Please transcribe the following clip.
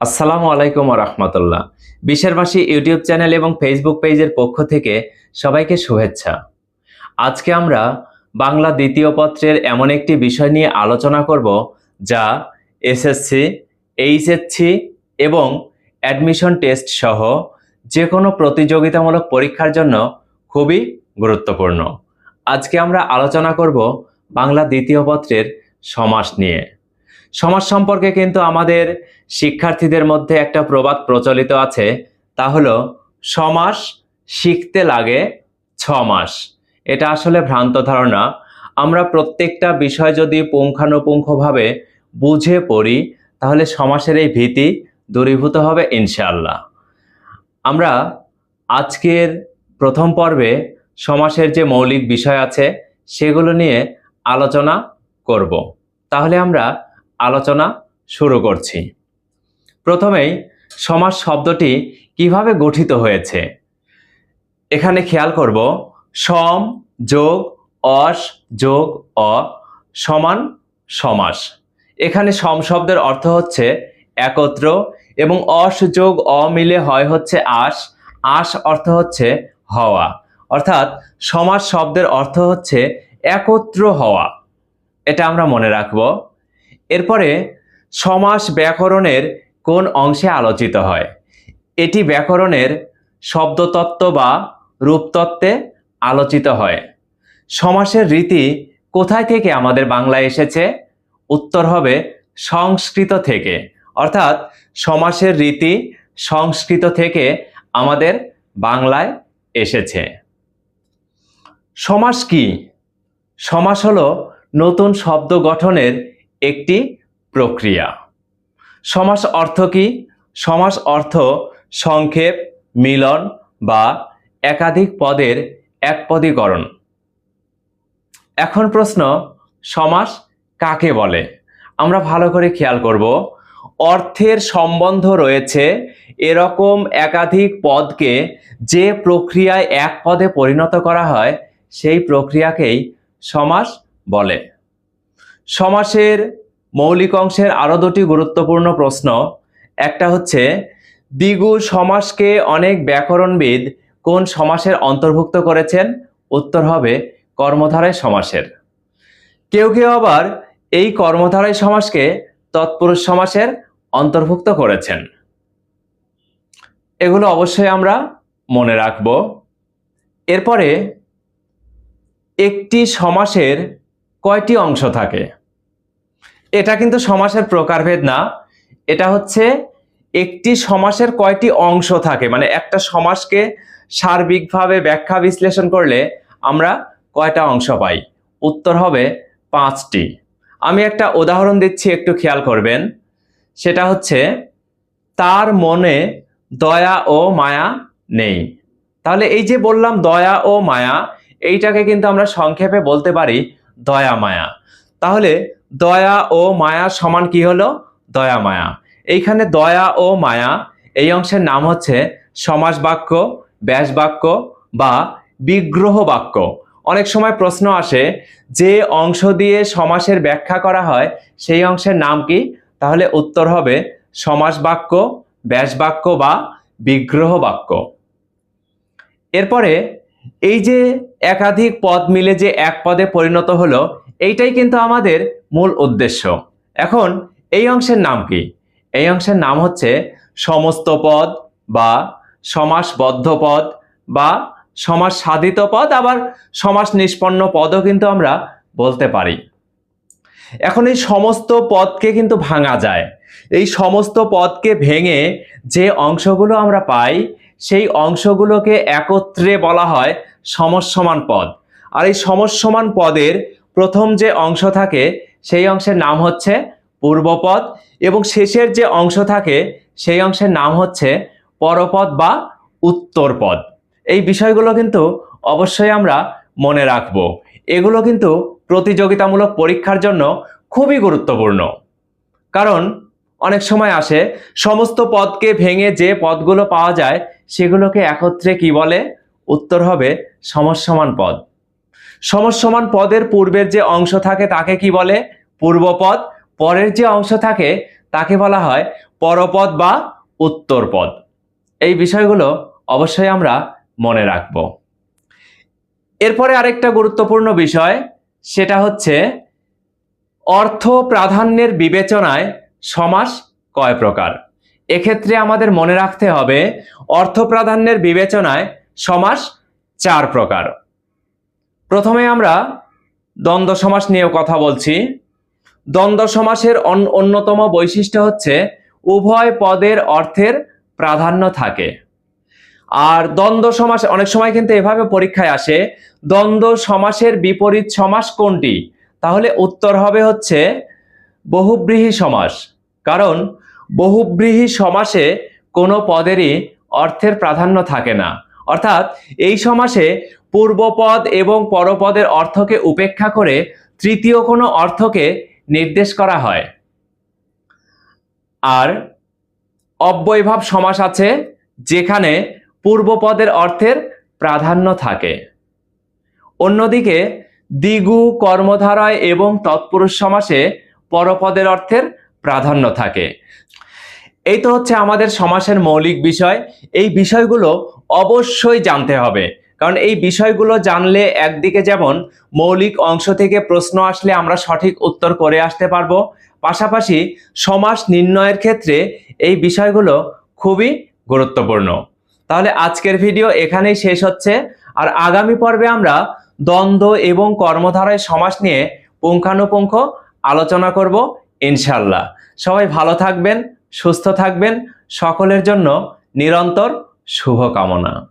আসসালামু আলাইকুম রহমতুল্লাহ। বিশের মাসি ইউটিউব চ্যানেল এবং ফেসবুক পেজের পক্ষ থেকে সবাইকে শুভেচ্ছা। আজকে আমরা বাংলা দ্বিতীয় পত্রের এমন একটি বিষয় নিয়ে আলোচনা করব, যা এসএসসি এইচএসসি এবং অ্যাডমিশন টেস্ট সহ যে কোনো প্রতিযোগিতামূলক পরীক্ষার জন্য খুবই গুরুত্বপূর্ণ। আজকে আমরা আলোচনা করব বাংলা দ্বিতীয় পত্রের সমাস নিয়ে। সমাজ সম্পর্কে কিন্তু আমাদের শিক্ষার্থীদের মধ্যে একটা প্রবাদ প্রচলিত আছে, তা হলো সমাস শিখতে লাগে ছ মাস এটা আসলে ভ্রান্ত ধারণা। আমরা প্রত্যেকটা বিষয় যদি পুঙ্খানুপুঙ্খভাবে বুঝে পড়ি, তাহলে সমাসের এই ভীতি দূরীভূত হবে ইনশাআল্লাহ। আমরা আজকের প্রথম পর্বে সমাসের যে মৌলিক বিষয় আছে, সেগুলো নিয়ে আলোচনা করব। তাহলে আমরা আলোচনা শুরু করছি। প্রথমেই সমাজ শব্দটি কীভাবে গঠিত হয়েছে? এখানে খেয়াল করব, সম যোগ অস যোগ অ সমান সমাস। এখানে সম শব্দের অর্থ হচ্ছে একত্র এবং অস যোগ অ মিলে হয় হচ্ছে আস। আস অর্থ হচ্ছে হওয়া। অর্থাৎ সমাস শব্দের অর্থ হচ্ছে একত্র হওয়া। এটা আমরা মনে রাখব। এরপরে সমাস ব্যাকরণের কোন অংশে আলোচিত হয়? এটি ব্যাকরণের শব্দতত্ত্ব বা রূপতত্ত্বে আলোচিত হয়। সমাসের রীতি কোথায় থেকে আমাদের বাংলায় এসেছে? উত্তর হবে সংস্কৃত থেকে। অর্থাৎ সমাসের রীতি সংস্কৃত থেকে আমাদের বাংলায় এসেছে। সমাস কি? সমাস হলো নতুন শব্দ গঠনের একটি প্রক্রিয়া। সমাস অর্থ কি? সমাস অর্থ সংক্ষেপ, মিলন বা একাধিক পদের একপদীকরণ এখন প্রশ্ন, সমাস কাকে বলে? আমরা ভালো করে খেয়াল করব। অর্থের সম্বন্ধ রয়েছে এরকম একাধিক পদকে যে প্রক্রিয়ায় এক পদে পরিণত করা হয়, সেই প্রক্রিয়াকেই সমাস বলে। সমাসের মৌলিক অংশের আরও দুটি গুরুত্বপূর্ণ প্রশ্ন। একটা হচ্ছে দ্বিগু সমাসকে অনেক ব্যাকরণবিদ কোন সমাসের অন্তর্ভুক্ত করেছেন? উত্তর হবে, কর্মধারায় সমাসের। কেউ কেউ আবার এই কর্মধারায় সমাসকে তৎপুরুষ সমাসের অন্তর্ভুক্ত করেছেন। এগুলো অবশ্যই আমরা মনে রাখব। এরপরে, একটি সমাসের কয়টি অংশ থাকে? এটা কিন্তু সমাসের প্রকারভেদ না। এটা হচ্ছে একটি সমাসের কয়টি অংশ থাকে। মানে একটা সমাসকে সার্বিকভাবে ব্যাখ্যা বিশ্লেষণ করলে আমরা কয়টা অংশ পাই? উত্তর হবে পাঁচটি। আমি একটা উদাহরণ দিচ্ছি, একটু খেয়াল করবেন। সেটা হচ্ছে, তার মনে দয়া ও মায়া নেই। তাহলে এই যে বললাম দয়া ও মায়া, এইটাকে কিন্তু আমরা সংক্ষেপে বলতে পারি দয়া মায়া। তাহলে দয়া ও মায়া সমান কি হলো? দয়া, মায়া। এইখানে দয়া ও মায়া, এই অংশের নাম হচ্ছে সমাস বাক্য ব্যাস বাক্য বা বিগ্রহ বাক্য অনেক সময় প্রশ্ন আসে, যে অংশ দিয়ে সমাসের ব্যাখ্যা করা হয়, সেই অংশের নাম কি? তাহলে উত্তর হবে সমাস বাক্য ব্যাস বাক্য বা বিগ্রহ বাক্য এরপরে এই যে একাধিক পদ মিলে যে এক পদে পরিণত হলো এইটাই কিন্তু আমাদের মূল উদ্দেশ্য। এখন এই অংশের নাম কি? এই অংশের নাম হচ্ছে সমস্ত পদ বা সমাসবদ্ধ পদ বা সমাস সাধিত পদ, আবার সমাস নিষ্পন্ন পদও কিন্তু আমরা বলতে পারি। এখন এই সমস্ত পদকে কিন্তু ভাঙা যায়। এই সমস্ত পদকে ভেঙে যে অংশগুলো আমরা পাই, সেই অংশগুলোকে একত্রে বলা হয় সমসমান পদ। আর এই সমসমান পদের প্রথম যে অংশ থাকে, সেই অংশের নাম হচ্ছে পূর্বপদ এবং শেষের যে অংশ থাকে, সেই অংশের নাম হচ্ছে পরপদ বা উত্তরপদ। এই বিষয়গুলো কিন্তু অবশ্যই আমরা মনে রাখব। এগুলো কিন্তু প্রতিযোগিতামূলক পরীক্ষার জন্য খুবই গুরুত্বপূর্ণ। কারণ অনেক সময় আসে, সমস্ত পদকে ভেঙে যে পদগুলো পাওয়া যায়, সেগুলোকে একত্রে কি বলে? উত্তর হবে সমসমান পদ। সমসমান পদের পূর্বের যে অংশ থাকে তাকে কি বলে? পূর্বপদ। পরের যে অংশ থাকে তাকে বলা হয় পরপদ বা উত্তরপদ। এই বিষয়গুলো অবশ্যই আমরা মনে রাখব। এরপরে আরেকটা গুরুত্বপূর্ণ বিষয়, সেটা হচ্ছে অর্থ প্রাধান্যের বিবেচনায় সমাস কয় প্রকার? এক্ষেত্রে আমাদের মনে রাখতে হবে অর্থ প্রাধান্যের বিবেচনায় সমাস চার প্রকার। প্রথমে আমরা দ্বন্দ্ব সমাস নিয়ে কথা বলছি। দ্বন্দ্ব সমাসের অন- অন্যতম বৈশিষ্ট্য হচ্ছে উভয় পদের অর্থের প্রাধান্য থাকে। আর দ্বন্দ্ব সমাস অনেক সময় কিন্তু এভাবে পরীক্ষায় আসে, দ্বন্দ্ব সমাসের বিপরীত সমাস কোনটি? তাহলে উত্তর হবে হচ্ছে বহুব্রীহি সমাস। কারণ বহুব্রীহি সমাসে কোনো পদেরই অর্থের প্রাধান্য থাকে না। অর্থাৎ এই সমাসে পূর্বপদ এবং পরপদের অর্থকে উপেক্ষা করে তৃতীয় কোনো অর্থকে নির্দেশ করা হয়। আর অব্যয়ভাব সমাস আছে যেখানে পূর্বপদের অর্থের প্রাধান্য থাকে। অন্যদিকে দ্বিগু, কর্মধারয় এবং তৎপুরুষ সমাসে পরপদের অর্থের প্রাধান্য থাকে। এই তো হচ্ছে আমাদের সমাসের মৌলিক বিষয়। এই বিষয়গুলো অবশ্যই জানতে হবে। কারণ এই বিষয়গুলো জানলে একদিকে যেমন মৌলিক অংশ থেকে প্রশ্ন আসলে আমরা সঠিক উত্তর করে আসতে পারব, পাশাপাশি সমাস নির্ণয়ের ক্ষেত্রে এই বিষয়গুলো খুবই গুরুত্বপূর্ণ। তাহলে আজকের ভিডিও এখানেই শেষ হচ্ছে। আর আগামী পর্বে আমরা দ্বন্দ্ব এবং কর্মধারায় সমাস নিয়ে পুঙ্খানুপুঙ্খ আলোচনা করব ইনশাল্লাহ সবাই ভালো থাকবেন সুস্থ থাকবেন। সকলের জন্য নিরন্তর শুভকামনা।